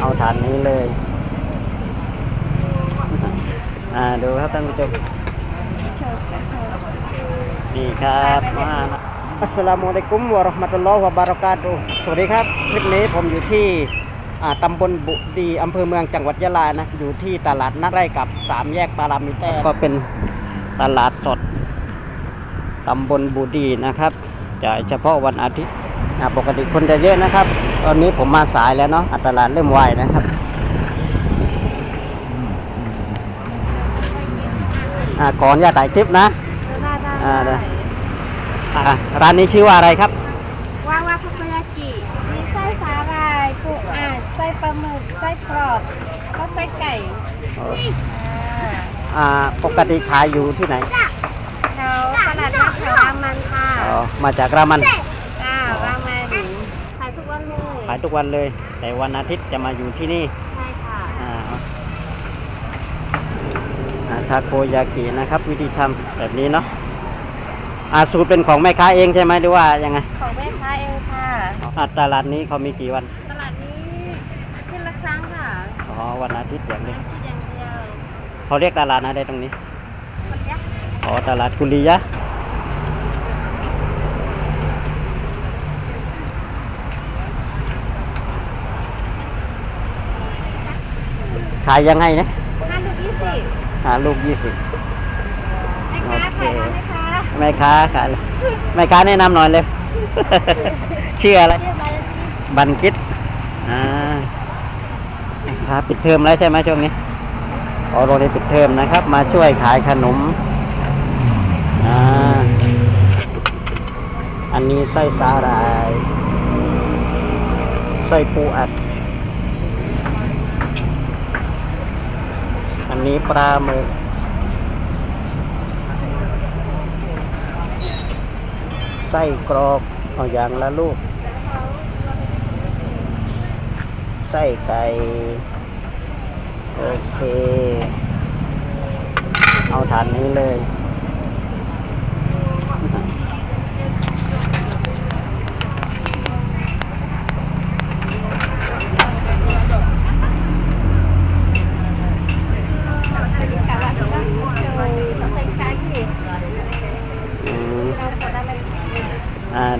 เอาฐานนี้เลย อ่าดูครับท่านผู้ชมนี่ครับมาอัสสลามุอะลัยกุมวะเราะห์มะตุลลอฮ์วะบารากาตุฮ์สวัสดีครับ คลิปนี้ผมอยู่ที่อ่าตำบลบุดีอำเภอเมืองจังหวัดยะลานะ อยู่ที่ตลาดนัดไร่กับสามแยกปารามิเตอร์ก็เป็นตลาดสดตำบลบุดีนะครับจะเฉพาะวันอาทิตย์อ่าปกติคนจะเยอะนะครับ ตอนนี้ผมมาสายแล้วเนาะอ่าตลาดเริ่มวายนะครับอ่าก่อนอย่าถ่ายคลิปนะอ่าได้อ่าร้านนี้ชื่อว่าอะไรครับว่าวาคุโกยากิมีไส้สาหร่ายปูอัดไส้ปลาหมึกไส้กรอบก็ไส้ไก่อ่าอ่าปกติขายอยู่ที่ไหนแถวตลาดนัดแถวรามันค่ะอ๋อมาจากรามัน จ้ารามันขายทุกวันเลย ขาย ทุกวันเลย แต่วันอาทิตย์จะมาอยู่ที่นี่ใช่ค่ะ อ่าอ่าทาโกยากินะครับ วิธีทำแบบนี้เนาะอ่าสูตรเป็นของแม่ค้าเองใช่ไหมหรือว่ายังไงของแม่ค้าเองค่ะ อ่าตลาดนี้เขามีกี่วันตลาดนี้อาทิตย์ละครั้งค่ะอ๋อวันอาทิตย์อย่างนี้อาทิตย์อย่างเดียวเขาเรียกตลาดอะไรตรงนี้ คนยักษ์อ๋อตลาดกุลียะายยังไงนะห้าลูกยี่สิบหาลูกยี่สิบแม่ค้าโอเคขายแล้วไหมคะแม่ค้าขายเลยแม่ค้าแนะนำหน่อยเลยชื่ออะไรเรียบร้อยแล้วที่บันกิดอ่าครับปิดเทอมแล้วใช่ไหมช่วงนี้อ๋อโรงเรียนปิดเทอมนะครับ มาช่วยขายขนมอ่าอันนี้ไส้สาหร่ายไส้ปูอัด นี้ปลาหมึกไส้กรอกเอาอย่างละลูก ไส้ไก่ โอเค เอาฐานนี้เลย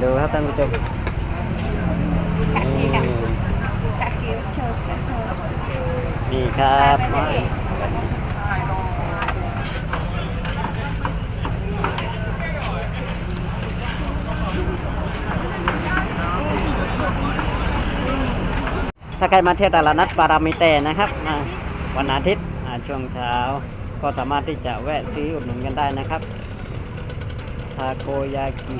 ดูครับท่านผู้ชมนี่ kan, kaki ucap, ucap. นี่ครับถ้าใครมาเที่ยวตลาดนัดปารามิเตนะครับวันอาทิตย์ช่วงเช้าก็สามารถที่จะแวะซื้ออุดหนุนกันได้นะครับทาโกยากิ